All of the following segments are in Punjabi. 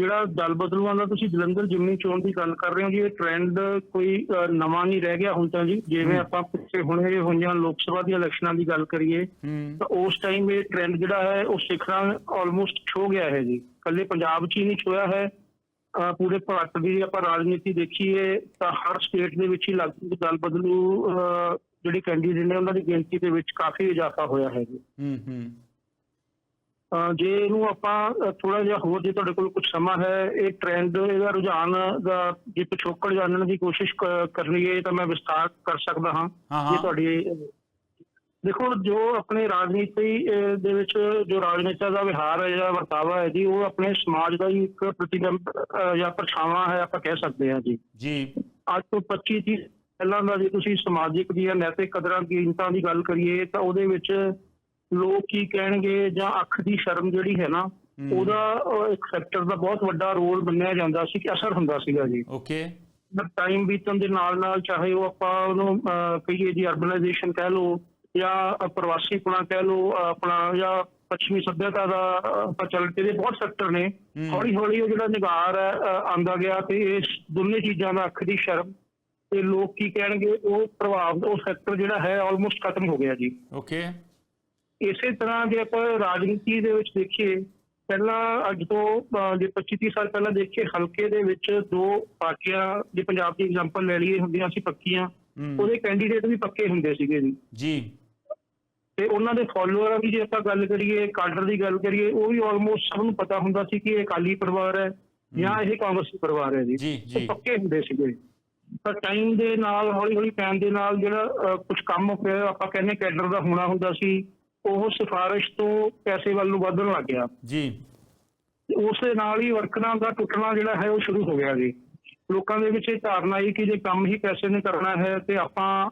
ਜਿਹੜਾ ਦਲ ਬਦਲੂਆਂ ਦਾ ਤੁਸੀਂ ਜਲੰਧਰ ਜਿਮਨੀ ਚੋਣ ਦੀ ਗੱਲ ਕਰ ਰਹੇ ਹੋ ਜੀ ਇਹ ਟ੍ਰੈਂਡ ਕੋਈ ਨਵਾਂ ਨਹੀਂ ਰਹਿ ਗਿਆ ਹੁਣ ਤਾਂ ਜੀ। ਜਿਵੇਂ ਆਪਾਂ ਪਿੱਛੇ ਹੁਣੇ ਹੋਈਆਂ ਲੋਕ ਸਭਾ ਦੀਆਂ ਇਲੈਕਸ਼ਨਾਂ ਦੀ ਗੱਲ ਕਰੀਏ ਤਾਂ ਉਸ ਟਾਈਮ ਇਹ ਟ੍ਰੈਂਡ ਜਿਹੜਾ ਹੈ ਉਹ ਸਿੱਖਰਾਂ ਆਲਮੋਸਟ ਛੋ ਗਿਆ ਹੈ ਜੀ। ਕੱਲੇ ਪੰਜਾਬ 'ਚ ਹੀ ਨਹੀਂ ਛੋਇਆ ਹੈ। ਪੂਰੇ ਭਾਰਤ ਦੀ ਆਪਾਂ ਰਾਜਨੀਤੀ ਦੇਖੀਏ ਤਾਂ ਹਰ ਸਟੇਟ ਦੇ ਵਿੱਚ ਹੀ ਲਗਭਗ ਦਲ ਬਦਲੂ ਜਿਹੜੇ ਕੈਂਡੀਡੇਟ ਨੇ ਉਹਨਾਂ ਦੀ ਗਿਣਤੀ ਦੇ ਵਿੱਚ ਕਾਫੀ ਇਜ਼ਾਫਾ ਹੋਇਆ ਹੈ ਜੀ। ਹੂੰ ਹੂੰ। ਜੇ ਇਹਨੂੰ ਆਪਾਂ ਥੋੜਾ ਜਿਹਾ ਹੋਰ ਜੇ ਤੁਹਾਡੇ ਕੋਲ ਕੁਝ ਸਮਾਂ ਹੈ ਇਹ ਟ੍ਰੈਂਡ ਇਹਦਾ ਰੁਝਾਨ ਦਾ ਜੇ ਪਿਛੋਕੜ ਜਾਣਨ ਦੀ ਕੋਸ਼ਿਸ਼ ਕਰਨੀ ਹੈ ਤਾਂ ਮੈਂ ਵਿਸਤਾਰ ਕਰ ਸਕਦਾ ਹਾਂ। ਜੇ। ਤੁਹਾਡੀ ਦੇਖੋ ਜੋ ਆਪਣੇ ਰਾਜਨੀਤੀ ਦੇ ਵਿੱਚ ਜੋ ਰਾਜਨੀਤੀ ਦਾ ਵਿਹਾਰ ਹੈ ਜਾਂ ਵਰਤਾਵਾ ਹੈ ਜੀ ਉਹ ਆਪਣੇ ਸਮਾਜ ਦਾ ਹੀ ਇੱਕ ਪ੍ਰਤੀਬਿੰਬ ਜਾਂ ਪਰਛਾਵਾਂ ਹੈ ਆਪਾਂ ਕਹਿ ਸਕਦੇ ਹਾਂ ਜੀ। ਜੀ। ਅੱਜ ਤੋਂ 25 30 ਪਹਿਲਾਂ ਦਾ ਜੇ ਤੁਸੀਂ ਸਮਾਜਿਕ ਦੀਆਂ ਨੈਤਿਕ ਕਦਰਾਂ ਕੀਮਤਾਂ ਦੀ ਗੱਲ ਕਰੀਏ ਤਾਂ ਉਹਦੇ ਵਿੱਚ ਲੋਕ ਕੀ ਕਹਿਣਗੇ ਜਾਂ ਅੱਖ ਦੀ ਸ਼ਰਮ ਜਿਹੜੀ ਹੈ ਨਾ। ਉਹਦਾ ਇੱਕ ਫੈਕਟਰ ਦਾ ਬਹੁਤ ਵੱਡਾ ਰੋਲ ਮੰਨਿਆ ਜਾਂਦਾ ਸੀ ਕਿ ਅਸਰ ਹੁੰਦਾ ਸੀਗਾ ਜੀ। ਓਕੇ ਟਾਈਮ ਬੀਤਣ ਦੇ ਨਾਲ ਨਾਲ ਚਾਹੇ ਉਹ ਆਪਾਂ ਉਹਨੂੰ ਕਹੀਏ ਜੀ ਅਰਬਨਾਈਜੇਸ਼ਨ ਕਹਿ ਲਓ ਜਾਂ ਅ, ਪ੍ਰਵਾਸੀਪੁਣਾ ਕਹਿ ਲਓ ਆਪਣਾ ਜਾਂ ਪੱਛਮੀ ਸੱਭਿਅਤਾ ਦਾ ਆਪਾਂ ਚੱਲ ਇਹਦੇ ਬਹੁਤ ਫੈਕਟਰ ਨੇ। ਹੌਲੀ ਹੌਲੀ ਉਹ ਜਿਹੜਾ ਨਿਗਾਰ ਹੈ ਆਂਦਾ ਗਿਆ ਤੇ ਇਸ ਦੋਨੇ ਚੀਜ਼ਾਂ ਦਾ ਅੱਖ ਦੀ ਸ਼ਰਮ ਤੇ ਲੋਕ ਕੀ ਕਹਿਣਗੇ ਉਹ ਪ੍ਰਭਾਵ ਉਹ ਫੈਕਟਰ ਜਿਹੜਾ ਹੈ ਆਲਮੋਸਟ ਖਤਮ ਹੋ ਗਿਆ ਜੀ। ਓਕੇ ਇਸੇ ਤਰ੍ਹਾਂ ਜੇ ਆਪਾਂ ਰਾਜਨੀਤੀ ਦੇ ਵਿੱਚ ਦੇਖੀਏ ਪਹਿਲਾਂ ਅੱਜ ਤੋਂ ਜੇ 25 30 ਸਾਲ ਪਹਿਲਾਂ ਦੇਖੀਏ ਹਲਕੇ ਦੇ ਵਿੱਚ ਦੋ ਪਾਰਟੀਆਂ ਜੇ ਪੰਜਾਬ ਦੀ ਐਗਜ਼ਾਮਪਲ ਲੈ ਲਈਏ ਹੁੰਦੀਆਂ ਸੀ ਪੱਕੀਆਂ ਉਹਦੇ ਕੈਂਡੀਡੇਟ ਵੀ ਪੱਕੇ ਹੁੰਦੇ ਸੀਗੇ ਜੀ। ਜੀ। ਤੇ ਉਹਨਾਂ ਦੇ ਫਾਲੋਅਰਾਂ ਦੀ ਜੇ ਆਪਾਂ ਗੱਲ ਕਰੀਏ ਕਾਡਰ ਦੀ ਗੱਲ ਕਰੀਏ ਉਹ ਵੀ ਆਲਮੋਸਟ ਸਭ ਨੂੰ ਪਤਾ ਹੁੰਦਾ ਸੀ ਕਿ ਇਹ ਅਕਾਲੀ ਪਰਿਵਾਰ ਹੈ ਜਾਂ ਇਹ ਕਾਂਗਰਸੀ ਪਰਿਵਾਰ ਹੈ ਜੀ। ਉਹ। ਪੱਕੇ ਹੁੰਦੇ ਸੀਗੇ। ਪਰ ਟਾਈਮ ਦੇ ਨਾਲ ਹੌਲੀ ਹੌਲੀ ਟਾਈਮ ਦੇ ਨਾਲ ਜਿਹੜਾ ਕੁਝ ਕੰਮ ਆਪਾਂ ਕਹਿੰਦੇ ਕੈਡਰ ਦਾ ਹੋਣਾ ਹੁੰਦਾ ਸੀ। ਉਹ ਸਿਫਾਰਿਸ਼ ਤੋਂ ਪੈਸੇ ਵੱਲ ਨੂੰ ਵਧਣ ਲੱਗ ਗਿਆ। ਜੀ। ਉਸ ਦੇ ਨਾਲ ਹੀ ਵਰਕਰਾਂ ਦਾ ਟੁੱਟਣਾ ਜਿਹੜਾ ਹੈ ਉਹ ਸ਼ੁਰੂ ਹੋ ਗਿਆ ਜੀ। ਲੋਕਾਂ ਦੇ ਵਿੱਚ ਇਹ ਧਾਰਨਾ ਆਈ ਕਿ ਜੇ ਕੰਮ ਹੀ ਪੈਸੇ ਨੇ ਕਰਨਾ ਹੈ ਤੇ ਆਪਾਂ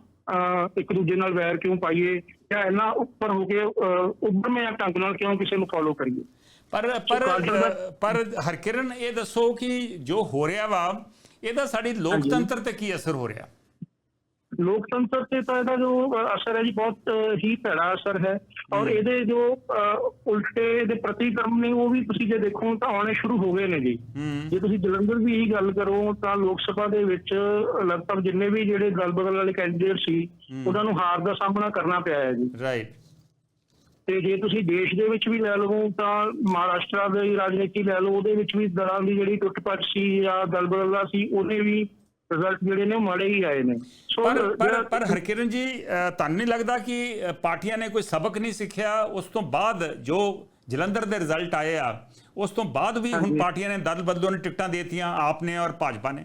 ਇੱਕ ਦੂਜੇ ਨਾਲ ਵੈਰ ਕਿਉਂ ਪਾਈਏ ਜਾਂ ਇੰਨਾ ਉੱਪਰ ਹੋ ਕੇ ਉੱਭਰਵੇਂ ਢੰਗ ਨਾਲ ਕਿਉਂ ਕਿਸੇ ਨੂੰ ਫੋਲੋ ਕਰੀਏ। ਪਰ ਪਰ ਪਰ ਹਰਕਿਰਨ ਇਹ ਦੱਸੋ ਕਿ ਜੋ ਹੋ ਰਿਹਾ ਵਾ ਇਹਦਾ ਸਾਡੀ ਲੋਕਤੰਤਰ ਤੇ ਕੀ ਅਸਰ ਹੋ ਰਿਹਾ? ਲੋਕਤੰਤਰ ਤੇ ਤਾਂ ਇਹਦਾ ਜੋ ਅਸਰ ਹੈ ਜੀ ਬਹੁਤ ਹੀ ਭੈੜਾ ਅਸਰ ਹੈ। ਔਰ ਇਹਦੇ ਜੋ ਉਲਟੇ ਦੇ ਪ੍ਰਤੀਕਰਮ ਨੇ ਉਹ ਵੀ ਤੁਸੀਂ ਜੇ ਦੇਖੋ ਤਾਂ ਆਉਣੇ ਸ਼ੁਰੂ ਹੋ ਗਏ ਨੇ ਜੀ। ਜੇ ਤੁਸੀਂ ਜਲੰਧਰ ਦੀ ਹੀ ਗੱਲ ਕਰੋ ਤਾਂ ਲੋਕ ਸਭਾ ਦੇ ਵਿੱਚ ਲਗਭਗ ਜਿੰਨੇ ਵੀ ਜਿਹੜੇ ਦਲ ਬਦਲ ਵਾਲੇ ਕੈਂਡੀਡੇਟ ਸੀ ਉਹਨਾਂ ਨੂੰ ਹਾਰ ਦਾ ਸਾਹਮਣਾ ਕਰਨਾ ਪਿਆ ਹੈ ਜੀ। ਰਾਈਟ ਤੇ ਜੇ ਤੁਸੀਂ ਦੇਸ਼ ਦੇ ਵਿੱਚ ਵੀ ਲੈ ਲਵੋ ਤਾਂ ਮਹਾਰਾਸ਼ਟਰ ਦੀ ਰਾਜਨੀਤੀ ਲੈ ਲਓ ਉਹਦੇ ਵਿੱਚ ਵੀ ਦਲਾਂ ਦੀ ਜਿਹੜੀ ਟੁੱਟਪੱਟ ਸੀ ਜਾਂ ਦਲ ਬਦਲ ਦਾ ਸੀ ਉਹਨੇ ਵੀ ਰਿਜ਼ਲਟ ਜਿਹੜੇ ਨੇ ਉਹ ਮਾੜੇ ਹੀ ਆਏ ਨੇ। ਪਰ ਪਰ ਪਰ ਹਰਕਿਰਨ ਜੀ ਤੁਹਾਨੂੰ ਨਹੀਂ ਲੱਗਦਾ ਕਿ ਪਾਰਟੀਆਂ ਨੇ ਕੋਈ ਸਬਕ ਨਹੀਂ ਸਿੱਖਿਆ। ਉਸ ਤੋਂ ਬਾਅਦ ਜੋ ਜਲੰਧਰ ਦੇ ਰਿਜ਼ਲਟ ਆਏ ਆ ਉਸ ਤੋਂ ਬਾਅਦ ਵੀ ਹੁਣ। ਪਾਰਟੀਆਂ ਨੇ ਦਲ ਬਦਲੋ ਨੇ ਟਿਕਟਾਂ ਦੇਤੀਆਂ ਆਪ ਨੇ ਔਰ ਭਾਜਪਾ ਨੇ।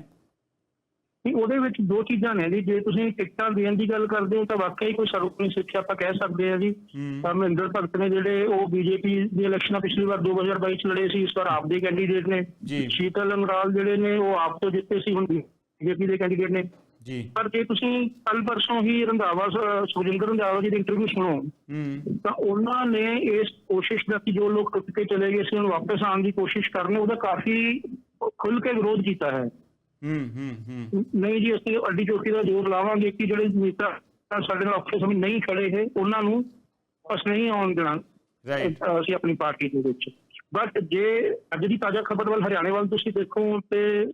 ਨਹੀਂ, ਉਹਦੇ ਵਿੱਚ ਦੋ ਚੀਜ਼ਾਂ ਨੇ ਜੀ। ਜੇ ਤੁਸੀਂ ਟਿਕਟਾਂ ਦੇਣ ਦੀ ਗੱਲ ਕਰਦੇ ਹੋ ਤਾਂ ਵਾਕਈ ਕੋਈ ਸਰੂਪ ਨਹੀਂ ਸਿੱਖਿਆ ਆਪਾਂ ਕਹਿ ਸਕਦੇ ਹਾਂ ਜੀ। ਮਹਿੰਦਰ ਭਗਤ ਨੇ ਜਿਹੜੇ ਉਹ ਬੀਜੇਪੀ ਦੀ ਇਲੈਕਸ਼ਨਾਂ ਪਿਛਲੀ ਵਾਰ 2022 ਚ ਲੜੇ ਸੀ ਇਸ ਵਾਰ ਆਪ ਦੇ ਕੈਂਡੀਡੇਟ ਨੇ। ਸ਼ੀਤਲ ਅਮਰਾਲ ਜਿਹੜੇ ਨੇ ਉਹ ਆਪ ਤੋਂ ਜਿੱਤੇ ਸੀ ਹੁਣ ਬੀਜੇਪੀ ਦੇ ਕੈਂਡੀਡੇਟ ਨੇ। ਜੀ। ਪਰ ਜੇ ਤੁਸੀਂ ਕੱਲ ਪਰਸੋਂ ਹੀ ਰੰਧਾਵਾ ਸੁਖਜਿੰਦਰ ਰੰਧਾਵਾ ਜੀ ਦੀ ਇੰਟਰਵਿਊ ਸੁਣੋ ਹੂੰ। ਤਾਂ ਉਹਨਾਂ ਨੇ ਇਸ ਕੋਸ਼ਿਸ਼ ਦਾ ਕਿ ਜੋ ਲੋਕ ਟੁੱਟ ਕੇ ਚਲੇ ਗਏ ਸੀ ਉਹਨੂੰ ਵਾਪਸ ਆਉਣ ਦੀ ਕੋਸ਼ਿਸ਼ ਕਰਨੇ ਉਹਦਾ ਕਾਫੀ ਖੁੱਲ ਕੇ ਵਿਰੋਧ ਕੀਤਾ ਹੈ। ਹੂੰ ਹੂੰ ਹੂੰ। ਨਹੀਂ ਜੀ ਅਸੀਂ ਅੱਡੀ ਚੋਟੀ ਦਾ ਜ਼ੋਰ ਲਾਵਾਂਗੇ ਕਿ ਜਿਹੜੇ ਨੇਤਾ ਸਾਡੇ ਨਾਲ ਔਖੇ ਸਮੇਂ ਨਹੀਂ ਖੜੇ ਹੈ ਉਹਨਾਂ ਨੂੰ ਬਸ ਨਹੀਂ ਆਉਣ ਦੇਣਾ। ਰਾਈਟ ਅਸੀਂ ਆਪਣੀ ਪਾਰਟੀ ਦੇ ਵਿੱਚ। ਬਟ ਜੇ ਅੱਜ ਦੀ ਤਾਜ਼ਾ ਖਬਰ ਵੱਲ ਹਰਿਆਣੇ ਵੱਲ ਤੁਸੀਂ ਦੇਖੋ ਤੇ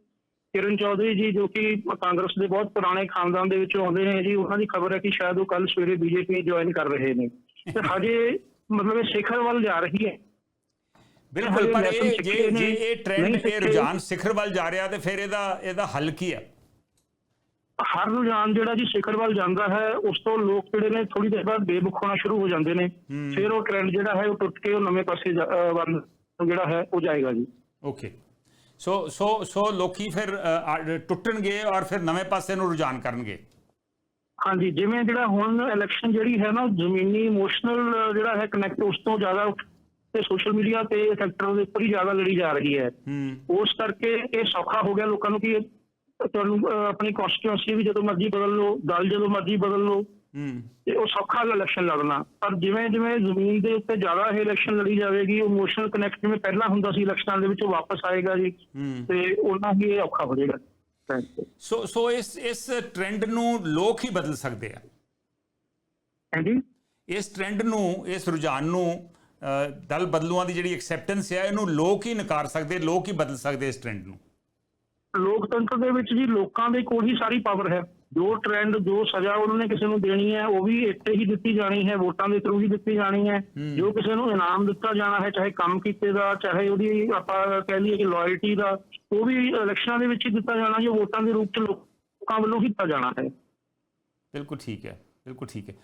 ਕਿਰਨ ਚੌਧਰੀ ਜੀ ਜੋ ਕਿ ਕਾਂਗਰਸ ਦੇ ਬਹੁਤ ਪੁਰਾਣੇ ਖਾਨਦਾਨ ਦੇ ਵਿੱਚੋਂ ਆਉਂਦੇ ਨੇ ਜੀ ਉਹਨਾਂ ਦੀ ਖਬਰ ਹੈ ਕਿ ਸ਼ਾਇਦ ਉਹ ਕੱਲ ਸਵੇਰੇ ਬੀਜੇਪੀ ਜੁਆਇਨ ਕਰ ਰਹੇ ਨੇ। ਤੇ ਹਜੇ ਮਤਲਬ ਇਹ ਸਿਖਰ ਵੱਲ ਜਾ ਰਹੀ ਹੈ। ਬਿਲਕੁਲ ਪਰ ਇਹ ਜੇ ਜੇ ਇਹ ਟ੍ਰੈਂਡ ਇਹ। ਰੁਝਾਨ ਸਿਖਰ ਵੱਲ ਜਾ ਰਿਹਾ ਤੇ ਫਿਰ ਇਹਦਾ ਇਹਦਾ ਹੱਲ ਕੀ ਹੈ? ਹਰ ਰੁਝਾਨ ਜਿਹੜਾ ਜੀ ਸਿਖਰ ਵੱਲ ਜਾਂਦਾ ਹੈ ਉਸ ਤੋਂ ਲੋਕ ਜਿਹੜੇ ਨੇ ਥੋੜੀ ਦੇਰ ਬਾਅਦ ਬੇਮੁਖ ਹੋਣਾ ਸ਼ੁਰੂ ਹੋ ਜਾਂਦੇ ਨੇ। ਫਿਰ ਉਹ ਟ੍ਰੈਂਡ ਜਿਹੜਾ ਹੈ ਉਹ ਟੁੱਟ ਕੇ ਉਹ ਨਵੇਂ ਪਾਸੇ ਵੱਲ ਜਿਹੜਾ ਹੈ ਉਹ ਜਾਏਗਾ ਜੀ। ਓਕੇ। ਸੋ ਸੋ ਸੋ ਲੋਕੀ ਫਿਰ ਟੁੱਟਣਗੇ ਔਰ ਫਿਰ ਨਵੇਂ ਪਾਸੇ ਨੂੰ ਰੁਝਾਨ ਕਰਨਗੇ। ਹਾਂਜੀ ਜਿਵੇਂ ਜਿਹੜਾ ਹੁਣ ਇਲੈਕਸ਼ਨ ਜਿਹੜੀ ਹੈ ਨਾ ਜ਼ਮੀਨੀ ਇਮੋਸ਼ਨਲ ਜਿਹੜਾ ਹੈ ਕਨੈਕਟ ਉਸ ਤੋਂ ਜ਼ਿਆਦਾ ਤੇ ਸੋਸ਼ਲ ਮੀਡੀਆ ਤੇ ਸੈਕਟਰ ਦੇ ਉੱਪਰ ਹੀ ਜ਼ਿਆਦਾ ਲੜੀ ਜਾ ਰਹੀ ਹੈ। ਉਸ ਕਰਕੇ ਇਹ ਸੌਖਾ ਹੋ ਗਿਆ ਲੋਕਾਂ ਨੂੰ ਕਿ ਤੁਹਾਨੂੰ ਆਪਣੀ ਕਨਸਟੀਟਿਊਂਸੀ ਵੀ ਜਦੋਂ ਮਰਜ਼ੀ ਬਦਲ ਲਓ ਦਲ ਜਦੋਂ ਮਰਜ਼ੀ ਬਦਲ ਲਓ ਤੇ ਉਹ ਸੌਖਾ ਇਲੈਕਸ਼ਨ ਲੜਨਾ। ਪਰ ਜਿਵੇਂ ਜਿਵੇਂ ਜ਼ਮੀਨ ਦੇ ਉੱਤੇ ਜ਼ਿਆਦਾ ਇਹ ਇਲੈਕਸ਼ਨ ਲੜੀ ਜਾਵੇਗੀ ਇਮੋਸ਼ਨਲ ਕਨੈਕਟ ਜਿਵੇਂ ਪਹਿਲਾਂ ਹੁੰਦਾ ਸੀ ਇਲੈਕਸ਼ਨਾਂ ਦੇ ਵਿੱਚ ਉਹ ਵਾਪਸ ਆਏਗਾ ਜੀ। ਤੇ ਉਹਨਾਂ ਹੀ ਇਹ ਔਖਾ ਹੋ ਜਾਏਗਾ। ਸੋ ਸੋ ਇਸ ਇਸ ਟ੍ਰੈਂਡ ਨੂੰ ਲੋਕ ਹੀ ਬਦਲ ਸਕਦੇ ਆ। ਹਾਂਜੀ? ਇਸ ਟ੍ਰੈਂਡ ਨੂੰ ਇਸ ਰੁਝਾਨ ਨੂੰ ਦਲ ਬਦਲੂਆਂ ਦੀ ਜਿਹੜੀ ਐਕਸੈਪਟੈਂਸ ਹੈ ਇਹਨੂੰ ਲੋਕ ਹੀ ਨਕਾਰ ਸਕਦੇ ਲੋਕ ਹੀ ਬਦਲ ਸਕਦੇ ਇਸ ਟ੍ਰੈਂਡ ਨੂੰ। ਲੋਕਤੰਤਰ ਦੇ ਵਿੱਚ ਜੀ ਲੋਕਾਂ ਦੇ ਕੋਲ ਹੀ ਸਾਰੀ ਪਾਵਰ ਹੈ। ਜੋ ਟ੍ਰੈਂਡ ਜੋ ਸਜ਼ਾ ਉਹਨਾਂ ਨੇ ਕਿਸੇ ਨੂੰ ਦੇਣੀ ਹੈ ਉਹ ਵੀ ਇੱਥੇ ਹੀ ਦਿੱਤੀ ਜਾਣੀ ਹੈ ਵੋਟਾਂ ਦੇ ਥਰੂ ਹੀ ਦਿੱਤੀ ਜਾਣੀ ਹੈ। ਜੋ ਕਿਸੇ ਨੂੰ ਇਨਾਮ ਦਿੱਤਾ ਜਾਣਾ ਹੈ ਚਾਹੇ ਕੰਮ ਕੀਤੇ ਦਾ ਚਾਹੇ ਉਹਦੀ ਆਪਾਂ ਕਹਿ ਲਈਏ ਕਿ ਲਾਇਲਟੀ ਦਾ ਉਹ ਵੀ ਇਲੈਕਸ਼ਨਾਂ ਦੇ ਵਿੱਚ ਹੀ ਦਿੱਤਾ ਜਾਣਾ ਜੋ ਵੋਟਾਂ ਦੇ ਰੂਪ ਚ ਲੋਕਾਂ ਵੱਲੋਂ ਦਿੱਤਾ ਜਾਣਾ ਹੈ। ਬਿਲਕੁਲ ਠੀਕ ਹੈ ਬਿਲਕੁਲ ਠੀਕ ਹੈ।